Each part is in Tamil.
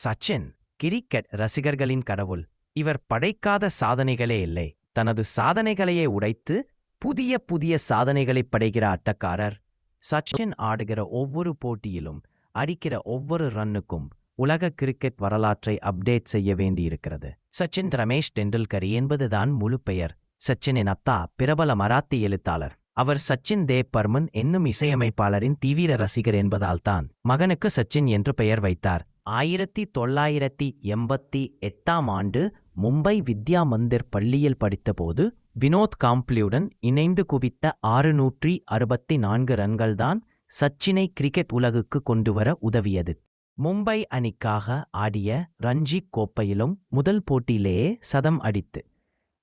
சச்சின் கிரிக்கெட் ரசிகர்களின் கடவுள். இவர் படைக்காத சாதனைகளே இல்லை. தனது சாதனைகளையே உடைத்து புதிய புதிய சாதனைகளை படைகிற அட்டக்காரர் சச்சின் ஆடுகிற ஒவ்வொரு போட்டியிலும் அடிக்கிற ஒவ்வொரு ரன்னுக்கும் உலக கிரிக்கெட் வரலாற்றை அப்டேட் செய்ய வேண்டியிருக்கிறது. சச்சின் ரமேஷ் டெண்டுல்கர் என்பதுதான் முழு பெயர். சச்சினின் அத்தா பிரபல மராத்தி எழுத்தாளர். அவர் சச்சின் தேவ் பர்மன் என்னும் இசையமைப்பாளரின் தீவிர ரசிகர் என்பதால்தான் மகனுக்கு சச்சின் என்று பெயர் வைத்தார். ஆயிரத்தி தொள்ளாயிரத்தி எண்பத்தி எட்டாம் ஆண்டு மும்பை வித்யா மந்திர் பள்ளியில் படித்தபோது வினோத் காம்ப்ளியுடன் இணைந்து குவித்த ஆறுநூற்றி அறுபத்தி நான்கு ரன்கள்தான் சச்சினை கிரிக்கெட் உலகுக்கு கொண்டுவர உதவியது. மும்பை அணிக்காக ஆடிய ரஞ்சி கோப்பையிலும் முதல் போட்டியிலேயே சதம் அடித்து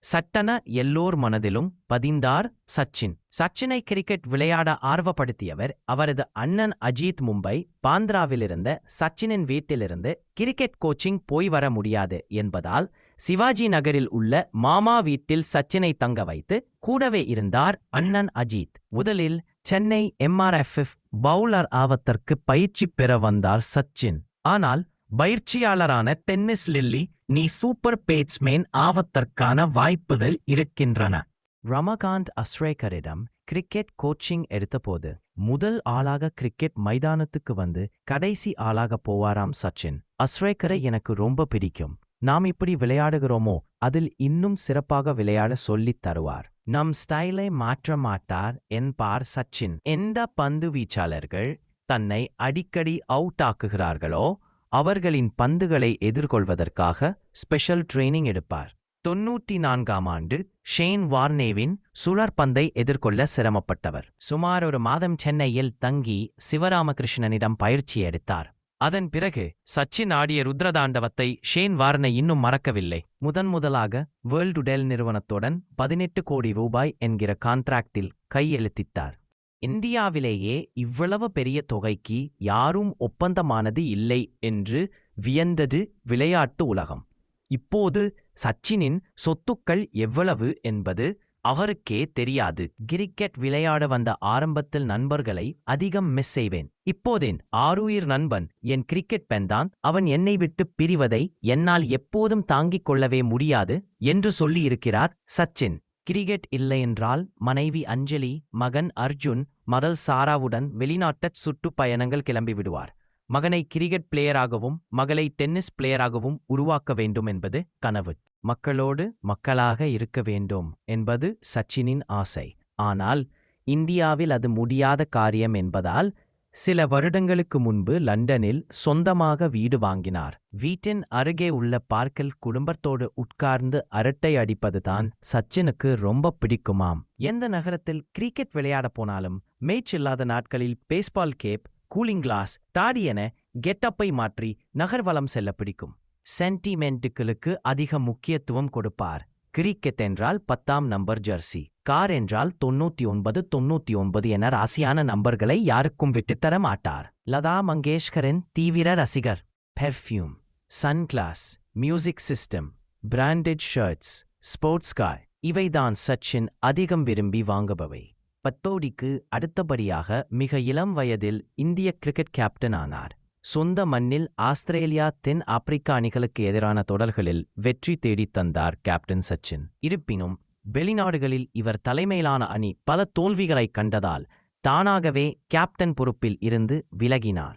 சட்டன எல்லோர் மனதிலும் பதிந்தார் சச்சின். சச்சினை கிரிக்கெட் விளையாட ஆர்வப்படுத்தியவர் அவரது அண்ணன் அஜீத் மும்பை பாந்திராவிலிருந்த சச்சினின் வீட்டிலிருந்து கிரிக்கெட் கோச்சிங் போய் வர முடியாது என்பதால் சிவாஜி நகரில் உள்ள மாமா வீட்டில் சச்சினை தங்க வைத்து கூடவே இருந்தார் அண்ணன் அஜீத். முதலில் சென்னை எம்ஆர்எஃப்எஃப் பவுலர் ஆவத்திற்கு பயிற்சி பெற வந்தார் சச்சின். ஆனால் பயிற்சியாளரான டென்னிஸ் லில்லி நீ சூப்பர் பேட்ஸ்மேன் ஆவதற்கான வாய்ப்புகள் இருக்கின்றன. ரமகாந்த் அஸ்ரேகரிடம் கிரிக்கெட் கோச்சிங் எடுத்தபோது முதல் ஆளாக கிரிக்கெட் மைதானத்துக்கு வந்து கடைசி ஆளாக போவாராம் சச்சின். அஸ்ரேகரை எனக்கு ரொம்ப பிடிக்கும். நாம் இப்படி விளையாடுகிறோமோ அதில் இன்னும் சிறப்பாக விளையாட சொல்லித் தருவார். நம் ஸ்டைலை மாற்ற மாட்டார் என்பார் சச்சின். எந்த பந்து வீச்சாளர்கள் தன்னை அடிக்கடி அவுட் ஆக்குகிறார்களோ அவர்களின் பந்துகளை எதிர்கொள்வதற்காக ஸ்பெஷல் ட்ரெய்னிங் எடுப்பார். தொன்னூற்றி நான்காம் ஆண்டு ஷேன் வார்னேவின் சுழற்பந்தை எதிர்கொள்ள சிரமப்பட்டவர். சுமார் ஒரு மாதம் சென்னையில் தங்கி சிவராமகிருஷ்ணனிடம் பயிற்சி எடுத்தார். அதன் பிறகு சச்சின் ஆடிய ருத்ரதாண்டவத்தை ஷேன் வார்னே இன்னும் மறக்கவில்லை. முதன் முதலாக வேர்ல்டு டெல் நிறுவனத்துடன் பதினெட்டு கோடி ரூபாய் என்கிற கான்ட்ராக்டில் கையெழுத்திட்டார். இந்தியாவிலேயே இவ்வளவு பெரிய தொகைக்கு யாரும் ஒப்பந்தமானது இல்லை என்று வியந்தது விளையாட்டு உலகம். இப்போது சச்சினின் சொத்துக்கள் எவ்வளவு என்பது அவருக்கே தெரியாது. கிரிக்கெட் விளையாட வந்த ஆரம்பத்தில் நண்பர்களை அதிகம் மிஸ் செய்வேன். இப்போதேன் ஆருயிர் நண்பன் என் கிரிக்கெட் பெண்தான் அவன் என்னை விட்டு பிரிவதை என்னால் எப்போதும் தாங்கிக் கொள்ளவே முடியாது என்று சொல்லியிருக்கிறார் சச்சின். கிரிக்கெட் இல்லையென்றால் மனைவி அஞ்சலி மகன் அர்ஜுன் மதல் சாராவுடன் வெளிநாட்டச் சுற்றுப்பயணங்கள் கிளம்பிவிடுவார். மகனை கிரிக்கெட் பிளேயராகவும் மகளை டென்னிஸ் பிளேயராகவும் உருவாக்க வேண்டும் என்பது கனவு. மக்களோடு மக்களாக இருக்க வேண்டும் என்பது சச்சினின் ஆசை. ஆனால் இந்தியாவில் அது முடியாத காரியம் என்பதால் சில வருடங்களுக்கு முன்பு லண்டனில் சொந்தமாக வீடு வாங்கினார். வீட்டின் அருகே உள்ள பார்க்கில் குடும்பத்தோடு உட்கார்ந்து அரட்டை அடிப்பதுதான் சச்சினுக்கு ரொம்ப பிடிக்குமாம். எந்த நகரத்தில் கிரிக்கெட் விளையாடப் போனாலும் மேட்ச் இல்லாத நாட்களில் பேஸ்பால் கேப் கூலிங் கிளாஸ் தாடி என கெட்டப்பை மாற்றி நகர்வலம் செல்ல பிடிக்கும். சென்டிமெண்ட்டுகளுக்கு அதிக முக்கியத்துவம் கொடுப்பார். கிரிக்கெட் என்றால் பத்தாம் நம்பர் ஜெர்சி கார் என்றால் தொண்ணூத்தி ஒன்பது தொண்ணூத்தி ஒன்பது என ராசியான நம்பர்களை யாருக்கும் விட்டுத்தர மாட்டார். லதா மங்கேஷ்கரின் தீவிர ரசிகர் perfume sunglass music system branded shirts sports car இவைதான் சச்சின் அதிகம் விரும்பி வாங்குபவை. பத்தோடிக்கு அடுத்தபடியாக மிக இளம் வயதில் இந்திய கிரிக்கெட் கேப்டன் ஆனார். சொந்த மண்ணில் ஆஸ்திரேலியா தென் ஆப்பிரிக்க அணிகளுக்கு எதிரான தொடர்களில் வெற்றி தேடித் தந்தார் கேப்டன் சச்சின். இருப்பினும் வெளிநாடுகளில் இவர் தலைமையிலான அணி பல தோல்விகளைக் கண்டதால் தானாகவே கேப்டன் பொறுப்பில் இருந்து விலகினார்.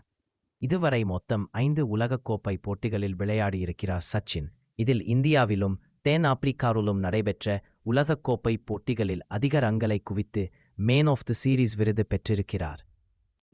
இதுவரை மொத்தம் ஐந்து உலகக்கோப்பை போட்டிகளில் விளையாடியிருக்கிறார் சச்சின். இதில் இந்தியாவிலும் தென் ஆப்பிரிக்காவிலும் நடைபெற்ற உலகக்கோப்பை போட்டிகளில் அதிக ரங்களை குவித்து மேன் ஆஃப் தி சீரீஸ் விருது பெற்றிருக்கிறார்.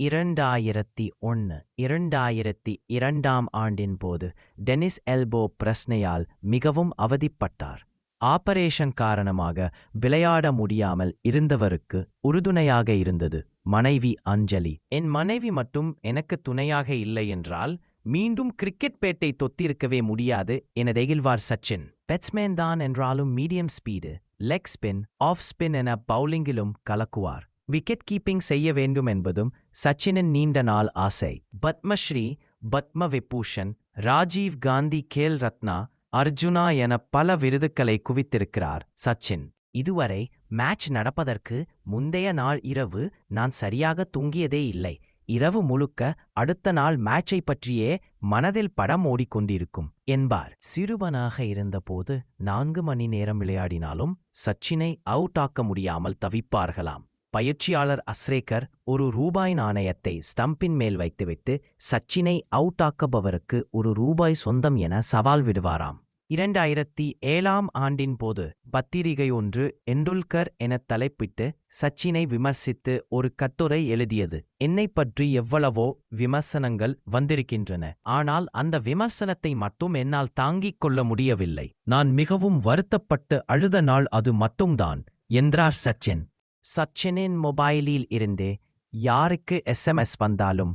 இரண்டாயிரத்தி ஒன்று இரண்டாயிரத்தி இரண்டாம் ஆண்டின் போது டெனிஸ் எல்போ பிரஸ்னையால் மிகவும் அவதிப்பட்டார். ஆபரேஷன் காரணமாக விளையாட முடியாமல் இருந்தவருக்கு உறுதுணையாக இருந்தது மனைவி அஞ்சலி. என் மனைவி மட்டும் எனக்கு துணையாக இல்லை என்றால் மீண்டும் கிரிக்கெட் பேட்டை தொத்திருக்கவே முடியாது என தெகில்வார் சச்சின். பெட்ஸ்மேன் தான் என்றாலும் medium speed leg spin off spin என பவுலிங்கிலும் கலக்குவார். விக்கெட் கீப்பிங் செய்ய வேண்டும் என்பதும் சச்சினின் நீண்ட நாள் ஆசை. பத்மஸ்ரீ பத்ம விபூஷன் ராஜீவ் காந்தி கேல் ரத்னா அர்ஜுனா என பல விருதுகளை குவித்திருக்கிறார் சச்சின். இதுவரை மேட்ச் நடப்பதற்கு முந்தைய நாள் இரவு நான் சரியாக தூங்கியதே இல்லை. இரவு முழுக்க அடுத்த நாள் மேட்சை பற்றியே மனதில் படம் ஓடிக்கொண்டிருக்கும் என்பார். சிறுவனாக இருந்தபோது நான்கு மணி நேரம் விளையாடினாலும் சச்சினை அவுட் ஆக்க முடியாமல் தவிப்பார்களாம். பயிற்சியாளர் அஸ்ரேகர் ஒரு ரூபாய் நாணயத்தை ஸ்டம்பின் மேல் வைத்துவிட்டு சச்சினை அவுட் ஆக்கபவருக்கு ஒரு ரூபாய் சொந்தம் என சவால் விடுவாராம். இரண்டாயிரத்தி ஏழாம் ஆண்டின் போது பத்திரிகை ஒன்று எண்டுல்கர் எனத் தலைப்பிட்டு சச்சினை விமர்சித்து ஒரு கட்டுரை எழுதியது. என்னை பற்றி எவ்வளவோ விமர்சனங்கள் வந்திருக்கின்றன. ஆனால் அந்த விமர்சனத்தை மட்டும் என்னால் தாங்கிக் கொள்ள முடியவில்லை. நான் மிகவும் வருத்தப்பட்டு அழுத நாள் அது மட்டும்தான். என்றார் சச்சின். சச்சினின் மொபைலில் இருந்து யாருக்கு எஸ்எம்எஸ் வந்தாலும்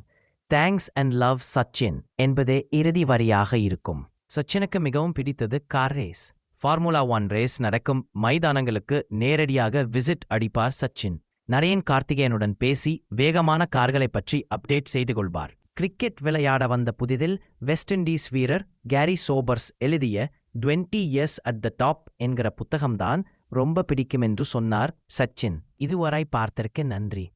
தேங்க்ஸ் அண்ட் லவ் சச்சின் என்பதே இறுதி வரியாக இருக்கும். சச்சினுக்கு மிகவும் பிடித்தது car race. Formula one race நடக்கும் மைதானங்களுக்கு நேரடியாக விசிட் அடிப்பார் சச்சின். நரேன் கார்த்திகேயனுடன் பேசி வேகமான கார்களை பற்றி அப்டேட் செய்து கொள்வார். கிரிக்கெட் விளையாட வந்த புதிதில் வெஸ்ட் இண்டீஸ் வீரர் கேரி சோபர்ஸ் எழுதிய twenty years at the top என்கிற புத்தகம்தான் ரொம்ப பிடிக்கும் என்று சொன்னார் சச்சின். இதுவரை பார்த்திருக்க நன்றி.